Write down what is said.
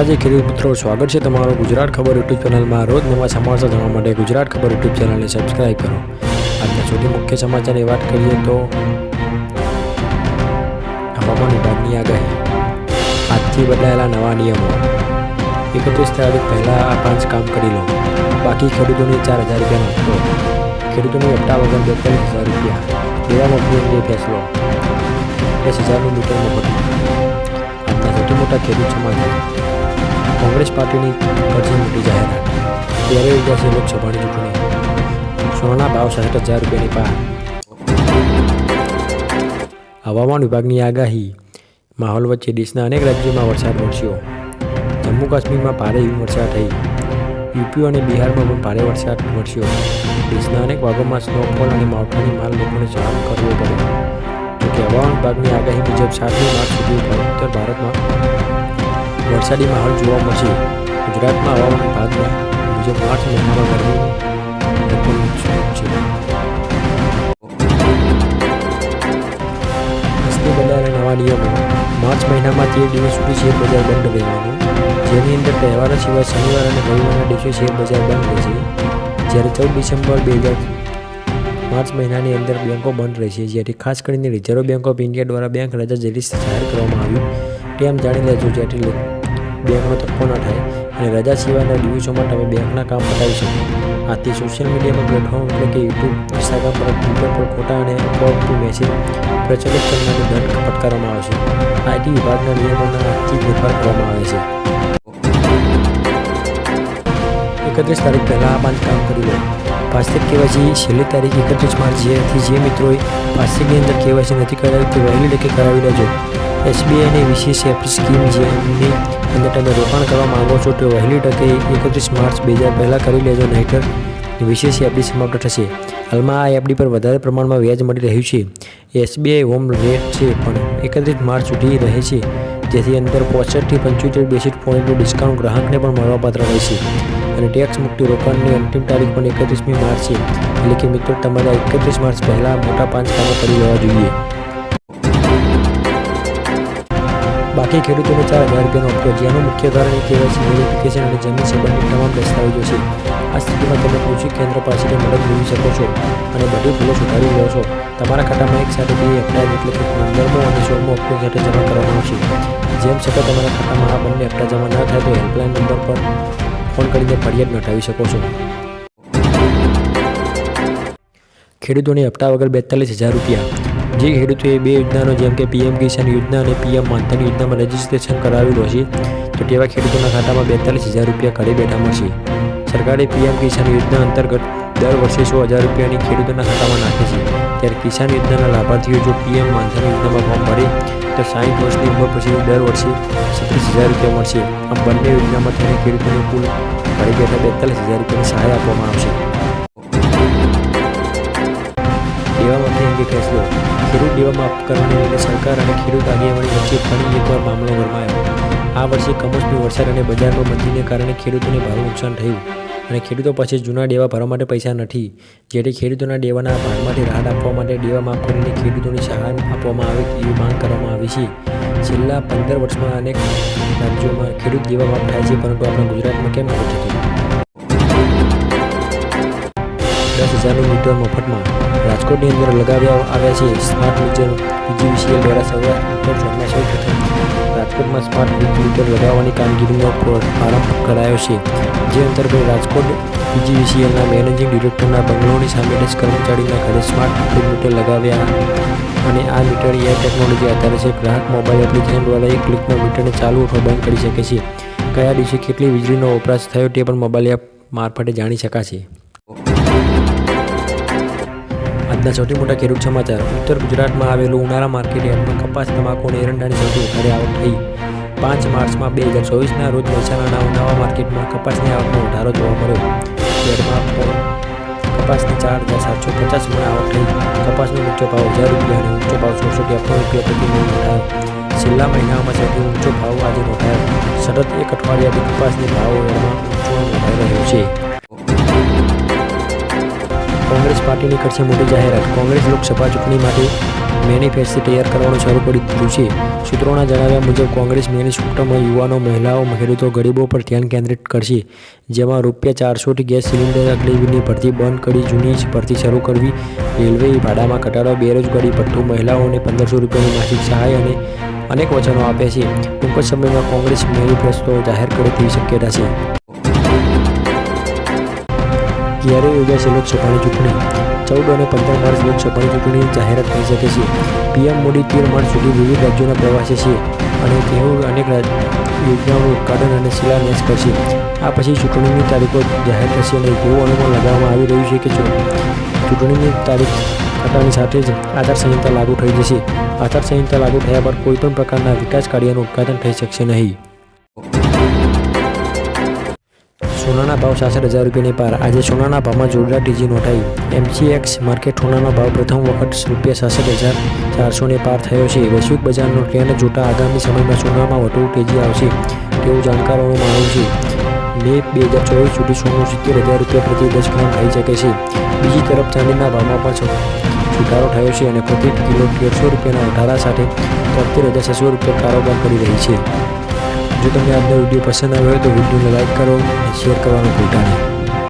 માતાજી ખેડૂત મિત્રો, સ્વાગત છે તમારું ગુજરાત ખબર યુટ્યુબ ચેનલમાં. રોજ નવા સમાચાર જાણવા માટે ગુજરાત ખબર યુટ્યુબ ચેનલને સબસ્ક્રાઇબ કરો. આજના સૌથી મુખ્ય સમાચારની વાત કરીએ તો હવામાન વિભાગની આગાહી. આજથી બદલાયેલા નવા નિયમો. એકત્રીસ તારીખ પહેલાં આ પાંચ કામ કરી લો. બાકી ખેડૂતોને ચાર હજાર રૂપિયાનો હપ્તો. ખેડૂતોને હપ્તા વગર બેતાલીસ હજાર રૂપિયા. દેવા અંગે ફેસલો. દસ હજારનું મીટર મફત આજના સૌથી મોટા ખેડૂત સમાચાર. કોંગ્રેસ પાર્ટીની કરશે મોટી જાહેરાત. ત્યારે યોજાશે લોકસભાની ચૂંટણી. સોનાના ભાવ સાઠ હજાર રૂપિયાની પાર. હવામાન વિભાગની આગાહી. માહોલ વચ્ચે દેશના અનેક રાજ્યોમાં વરસાદ વરસ્યો. જમ્મુ કાશ્મીરમાં ભારે હિમવર્ષા થઈ. યુપી અને બિહારમાં પણ ભારે વરસાદ વરસ્યો. દેશના અનેક ભાગોમાં સ્નોફોલ અને માવઠાની માલ લોકોને સહન કરવો પડ્યો જોકે હવામાન વિભાગની આગાહી મુજબ સાતમી માર્ચ સુધી ઉત્તર ભારતમાં વરસાદી માહોલ જોવા મળશે. ગુજરાતમાં હવામાન વિભાગના મુજબ માર્ચ મહિનામાં ગરમી છે. બજાર બદલાયેલા નવા નિયમો. માર્ચ મહિનામાં તેર દિવસ સુધી શેર બજાર બંધ રહેવાનું. જેની અંદર તહેવારો સિવાય શનિવાર અને રવિવારના દિવસે શેર બજાર બંધ રહેશે જ્યારે ચૌદ ડિસેમ્બર બે હજાર માર્ચ મહિનાની અંદર બેંકો બંધ રહેશે જેથી ખાસ કરીને રિઝર્વ બેંક ઓફ ઇન્ડિયા દ્વારા બેંક રજા જેથી જાહેર કરવામાં આવ્યું. તેમ જાણી લેજો, જેથી બેંકનો ધક્કો ન થાય અને રજા સિવાયના દિવસોમાં તમે બેંકના કામ પતાવી શકો. આથી સોશિયલ મીડિયામાં પ્લેટફોર્મ એટલે કે યુટ્યુબ ઇન્સ્ટાગ્રામ પર ટ્વિટર પર ખોટા અને અફવાઓથી મેસેજ પ્રચલિત કરનારું દંડ ફટકારવામાં છે. આઈટી વિભાગના નિયમોના આજથી ફેરફાર કરવામાં આવે છે. એકત્રીસ તારીખ પહેલાં આ પાંચ કામ કરી લો. ફાસ્ટેગ કેવાયસી છેલ્લી તારીખ એકત્રીસ માર્ચ જેથી જે મિત્રોએ ફાસ્ટેગની અંદર કેવાયસી નથી કરાવી, તે વહેલી તકે કરાવી લેજો. એસબીઆઈની વિશેષ એપ સ્કીમ જેની અંદર તમે રોકાણ કરવા માગો છો, તો વહેલી તકે એકત્રીસ માર્ચ બે હજાર પહેલાં કરી લેજો, નહીંતર વિશેષ એફડી સમાપ્ત થશે. હાલમાં આ એફડી પર વધારે પ્રમાણમાં વ્યાજ મળી રહ્યું છે. એસબીઆઈ હોમ રેટ છે, પણ એકત્રીસ માર્ચ સુધી રહે છે, જેથી અંદર પોસઠથી પંચોતેર બેસિસ પોઈન્ટનું ડિસ્કાઉન્ટ ગ્રાહકને પણ મળવાપાત્ર રહેશે અને ટેક્સ મુક્તિ રોકાણની અંતિમ તારીખ પણ એકત્રીસમી માર્ચ છે. એટલે કે મિત્રો, તમારા એકત્રીસ માર્ચ પહેલાં મોટા પાંચ કામો કરી લેવા જોઈએ. બાકી ખેડૂતોને ચાર હજાર રૂપિયાનો હપ્તો જેનું મુખ્ય કારણ એ કેવાયસી વેરિફિકેશન અને જમીન સંબંધિત તમામ દસ્તાવેજો છે. આ સ્થિતિમાં તમે કૃષિ કેન્દ્ર પાસેથી મદદ મેળવી શકો છો અને બધી ભૂલો સુધારી લો છો. તમારા ખાતામાં એક સાથે બે હપ્તા એટલે કે પંદરમો અને સોળમો હપ્તો સાથે જમા કરવાનો આવશે. જેમ છતાં તમારા ખાતામાં આ બંને હપ્તા જમા ન થાય તો હેલ્પલાઇન નંબર પર ફોન કરીને ફરિયાદ નોંધાવી શકો છો. ખેડૂતોને હપ્તા વગર બેતાલીસ હજાર રૂપિયા. જે ખેડૂતોએ બે યોજનાનો, જેમ કે પીએમ કિસાન યોજના અને પીએમ માનધન યોજનામાં રજીસ્ટ્રેશન કરાવેલું હશે, તો તેવા ખેડૂતોના ખાતામાં બેતાલીસ હજાર રૂપિયા ઘરે બેઠા મળશે. સરકારે પીએમ કિસાન યોજના અંતર્ગત દર વર્ષે સો હજાર રૂપિયાની ખેડૂતોના ખાતામાં નાખે છે. ત્યારે કિસાન યોજનાના લાભાર્થીઓ જો પીએમ માનધન યોજનામાં ફોર્મ ભરે, તો સાઠ વર્ષની ઉંમર પછી દર વર્ષે છત્રીસ હજાર રૂપિયા મળશે. આમ બંને યોજનામાં તેને ખેડૂતોને કુલ ઘરે બેઠા બેતાલીસ હજાર રૂપિયાની સહાય આપવામાં આવશે. દેવા માફ કરવાને સરકાર અને ખેડૂત આગેવાની વચ્ચે ફરી એકવાર મામલો ગરમાયો આ વર્ષે કમોસમી વરસાદ અને બજારમાં મંદીને કારણે ખેડૂતોને ભારે નુકસાન થયું અને ખેડૂતો પાસે જૂના ડેવા ભરવા માટે પૈસા નથી, જેથી ખેડૂતોના દેવાના ભારમાંથી રાહત આપવા માટે દેવા માફ કરીને ખેડૂતોની સહાય આપવામાં આવે એવી માંગ કરવામાં આવી છે. છેલ્લા પંદર વર્ષમાં અનેક રાજ્યોમાં ખેડૂત દેવા માફ થાય છે, પરંતુ આપણા ગુજરાતમાં કેમ નથી થતું? દસ હજારનું મીટર મફતમાં રાજકોટની અંદર લગાવ્યા આવ્યા છે સ્માર્ટ મીટર, પીજીવીસીએલ દ્વારા સૌરાષ્ટ્ર ચોમાસા પ્રથમ રાજકોટમાં સ્માર્ટ મીટર લગાવવાની કામગીરીનો પ્રારંભ કરાયો છે. જે અંતર્ગત રાજકોટ પીજીવીસીએલના મેનેજિંગ ડિરેક્ટરના બંગલોની સામે દસ કર્મચારીના ઘરે સ્માર્ટ મીટર લગાવ્યા અને આ મીટર એ ટેકનોલોજી આધારે છે. ગ્રાહક મોબાઈલ એપ્લિકેશન દ્વારા એક ક્લિકમાં મીટરને ચાલુ અથવા બંધ કરી શકે છે. કયા દિવસે કેટલી વીજળીનો વપરાશ થયો તે પણ મોબાઈલ એપ મારફતે જાણી શકાશે. આજના સૌથી મોટા ખેડૂત સમાચાર. ઉત્તર ગુજરાતમાં આવેલું ઉનાળા માર્કેટ યાર્ડમાં કપાસ, તમાકુ અને એરંડાની સૌથી વધારે આવક થઈ. પાંચ માર્ચમાં બે હજાર ચોવીસના રોજ મહેસાણાના ઉનાવા માર્કેટમાં કપાસની આવકમાં વધારો જોવા મળ્યો. યાર્ડમાં કપાસની ચાર હજાર સાતસો પચાસ મણ આવક થઈ. કપાસનો ઊંચો ભાવ હજાર રૂપિયા અને ઊંચો ભાવ સોળસો ત્રેપન રૂપિયા પ્રતિ મણ નોંધાયો. છેલ્લા મહિનામાં સૌથી ઊંચો ભાવ આજે નોંધાયો. સતત એક અઠવાડિયાથી કપાસની ભાવ યાર્ડમાં ઊંચો નોંધાઈ રહ્યો છે. કોંગ્રેસ પાર્ટીની કરશે મોટી જાહેરાત. કોંગ્રેસ લોકસભા ચૂંટણી માટે મેનિફેસ્ટો તૈયાર કરવાનું શરૂ કરી દીધું છે. સૂત્રોના જણાવ્યા મુજબ, કોંગ્રેસ મેનિફેસ્ટોમાં યુવાનો, મહિલાઓ ખેડૂતો ગરીબો પર ધ્યાન કેન્દ્રિત કરશે, જેમાં રૂપિયા ચારસોથી ગેસ સિલિન્ડર અગ્નિવીરની ભરતી બંધ કરી જૂની ભરતી શરૂ કરવી, રેલવે ભાડામાં ઘટાડો, બેરોજગારી ભથ્થું, મહિલાઓને પંદરસો રૂપિયાની માસિક સહાય અને અનેક વચનો આપ્યા છે. ટૂંક સમયમાં કોંગ્રેસ મેનિફેસ્ટો જાહેર કરે તેવી શક્યતા છે. ક્યારે યોજાશે લોકસભાની ચૂંટણી. ચૌદ અને પંદર માર્ચ લોકસભાની ચૂંટણીની જાહેરાત થઈ શકે છે. પીએમ મોદી તેર માર્ચ સુધી વિવિધ રાજ્યોના પ્રવાસે છે અને તેઓ અનેક યોજનાઓનું ઉદઘાટન અને શિલાન્યાસ કરશે. આ પછી ચૂંટણીની તારીખો જાહેર થશે અને એવું અનુમાન લગાવવામાં આવી રહ્યું છે કે ચૂંટણીની તારીખ થતાની સાથે જ આચારસંહિતા લાગુ થઈ જશે. આચારસંહિતા લાગુ થયા બાદ કોઈપણ પ્રકારના વિકાસ કાર્યનું ઉદઘાટન થઈ શકશે નહીં. સોનાના ભાવ સાસઠ હજાર રૂપિયાની પાર. આજે સોનાના ભાવમાં જોરદાર તેજી નોંધાઈ. એમસીએક્સ માર્કેટ સોનાનો ભાવ પ્રથમ વખત રૂપિયા સાસઠ હજાર ચારસોને પાર થયો છે. વૈશ્વિક બજારનો ટ્રેન્ડ જોતા આગામી સમયમાં સોનામાં વધુ તેજી આવશે તેવું જાણકારોનું માનવું છે. મે બે હજાર ચોવીસ સુધી સોનું સિત્તેર હજાર રૂપિયા પ્રતિ દસ ગ્રામ થઈ શકે છે. બીજી તરફ ચાંદીના ભાવમાં પણ સુધારો થયો છે અને પ્રતિ કિલો તેરસો રૂપિયાના વધારા સાથે તોતેર હજાર છસો રૂપિયા કારોબાર કરી રહી છે. જો તમને આજનો વીડિયો પસંદ આવ્યો હોય તો વિડીયોને લાઇક કરો અને શેર કરવાનું ભૂલતા નહીં.